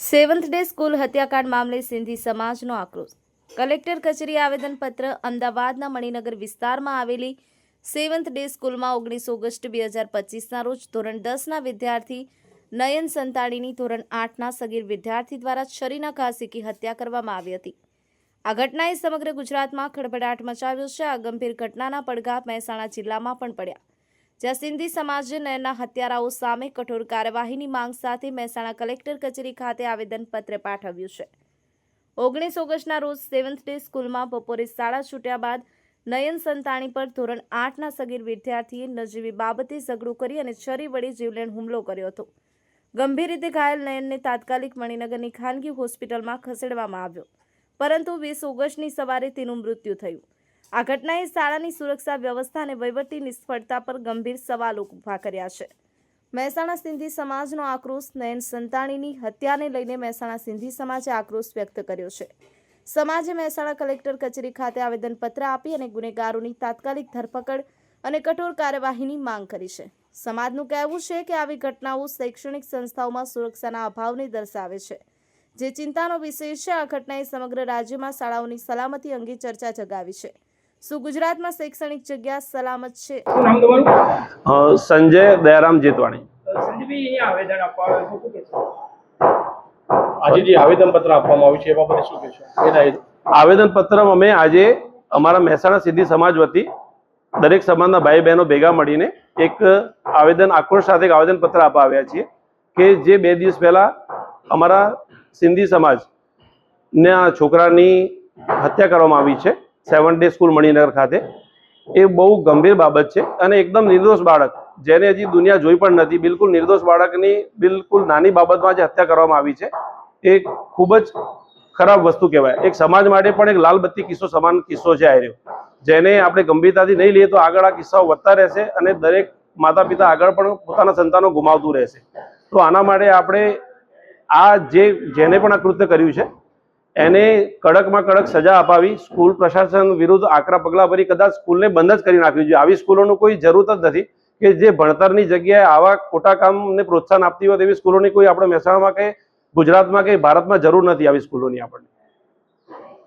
Seventh day school હત્યાકાંડ મામલે સિંધી સમાજનો આક્રોશ. કલેક્ટર કચેરી આવેદનપત્ર અમદાવાદના મણિનગર વિસ્તારમાં આવેલી સેવન્થ ડે સ્કૂલમાં ઓગણીસ ઓગસ્ટ બે હજાર પચીસના રોજ ધોરણ દસના વિદ્યાર્થી નયન સંતાણીની ધોરણ આઠના સગીર વિદ્યાર્થી દ્વારા છરીના ઘા સીકી હત્યા કરવામાં આવી હતી. આ ઘટનાએ સમગ્ર ગુજરાતમાં ખળભળાટ મચાવ્યો છે. આ ગંભીર ઘટનાના પડઘા મહેસાણા જિલ્લામાં પણ પડ્યા. જ્યાં સિંધી સમાજના હત્યારાઓ સામે કઠોર કાર્યવાહીની માંગ સાથે મહેસાણા કલેક્ટર કચેરી ખાતે આવેદનપત્ર પાઠવ્યું છે. ઓગણીસ ઓગસ્ટના રોજ સેવન્થ ડે સ્કૂલમાં બપોરે શાળા છૂટ્યા બાદ નયન સંતાણી પર ધોરણ આઠના સગીર વિદ્યાર્થીએ નજીવી બાબતે ઝઘડો કરી અને છરી વડે જીવલેણ હુમલો કર્યો હતો. ગંભીર રીતે ઘાયલ નયનને તાત્કાલિક મણિનગરની ખાનગી હોસ્પિટલમાં ખસેડવામાં આવ્યો. પરંતુ વીસ ઓગસ્ટની સવારે તેનું મૃત્યુ થયું. આ ઘટનાએ શાળાની સુરક્ષા વ્યવસ્થા અને વહીવટી નિષ્ફળતા પર ગંભીર સવાલો ઊભા કર્યા છે. મહેસાણા સિંધી સમાજનો આક્રોશ નયન સંતાણીની હત્યાને લઈને મહેસાણા સિંધી સમાજે આક્રોશ વ્યક્ત કર્યો છે. સમાજે મહેસાણા કલેક્ટર કચેરી ખાતે આવેદનપત્ર આપી અને ગુનેગારોની તાત્કાલિક ધરપકડ અને કઠોર કાર્યવાહીની માંગ કરી છે. સમાજનું કહેવું છે કે આવી ઘટનાઓ શૈક્ષણિક સંસ્થાઓમાં સુરક્ષાના અભાવને દર્શાવે છે. જે ચિંતાનો વિષય છે, આ ઘટનાએ સમગ્ર રાજ્યમાં શાળાઓની સલામતી અંગે ચર્ચા જગાવી છે. શું ગુજરાતમાં શૈક્ષણિક જગ્યા સલામત છે? સંજય દયારામ જેતવાણી. સંજયભાઈ આવેદન આજે જે આવેદનપત્ર આપવામાં આવ્યું છે એ બાબતે શું કહેશો એના આવેદનપત્ર અમે આજે અમારા મહેસાણા સિદ્ધિ સમાજ વતી દરેક સમાજના ભાઈ બહેનો ભેગા મળીને એક આવેદન આક્રોશ સાથે આવેદન પત્ર આપવા આવ્યા છીએ કે જે બે દિવસ પહેલા અમારા સિંધી સમાજના છોકરાની હત્યા કરવામાં આવી છે. સેવન ડે સ્કૂલ મણિનગર ખાતે. એ બહુ ગંભીર બાબત છે અને એકદમ નિર્દોષ બાળક. જેને હજી દુનિયા જોઈ પણ નથી. બિલકુલ નિર્દોષ બાળકની, બિલકુલ નાની બાબતમાં જે હત્યા કરવામાં આવી છે, એ ખૂબ જ ખરાબ વસ્તુ કહેવાય. એક સમાજ માટે પણ એક લાલબત્તી કિસ્સો, સમાન કિસ્સો છે આ રહ્યો. જેને આપણે ગંભીરતાથી નહીં લઈએ તો આગળ આ કિસ્સાઓ વધતા રહેશે અને દરેક માતા પિતા આગળ પણ પોતાના સંતાનો ગુમાવતું રહેશે. તો આના માટે આપણે આ જે, જેને પણ આ કૃત્ય કર્યું છે એને કડકમાં કડક સજા અપાવી, સ્કૂલ પ્રશાસન વિરુદ્ધ આકરા પગલાં ભરી કદાચ સ્કૂલને બંધ જ કરી નાખવી જોઈએ આવી સ્કૂલોનું કોઈ જરૂરત જ નથી કે જે ભણતરની જગ્યાએ આવા ખોટા કામને પ્રોત્સાહન આપતી હોય તેવી સ્કૂલોની કોઈ આપણે મહેસાણામાં કે ગુજરાતમાં કે ભારતમાં જરૂર નથી આવી સ્કૂલોની આપણને.